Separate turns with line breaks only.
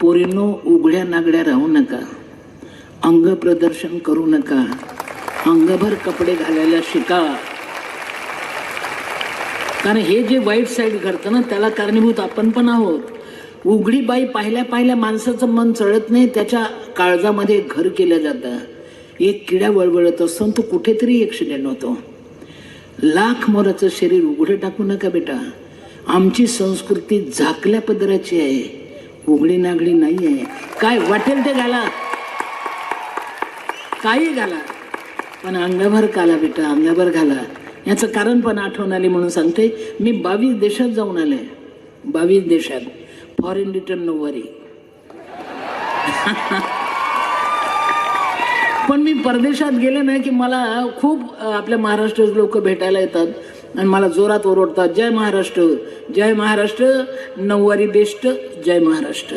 पोरींनो उघड्या नागड्या राहू नका. अंग प्रदर्शन करू नका. अंगभर कपडे घालायला शिका. कारण हे जे वाईट साईड घडतं ना त्याला कारणीभूत आपण पण आहोत. उघडी बाई पाहिल्या पाहिल्या माणसाचं मन चढत नाही त्याच्या काळजामध्ये घर केलं जातं. एक किड्या वळवळत असतो तो कुठेतरी ॲक्सिडेंट होतो. लाख मोराचं शरीर उघडं टाकू नका बेटा. आमची संस्कृती झाकल्या पदराची आहे. उघडी नागडी नाही आहे काय वाटेल ते घाला. काही घाला. पण अंगाभर काला बेटा अंगाभर घाला. याचं कारण पण आठवण आली म्हणून सांगते. मी बावीस देशात जाऊन आले. बावीस देशात. फॉरेन रिटर्न नऊवारी पण मी परदेशात गेले नाही की मला खूप आपल्या महाराष्ट्र लोक भेटायला येतात आणि मला जोरात ओरडतात जय महाराष्ट्र जय महाराष्ट्र नऊवारी बेस्ट जय महाराष्ट्र.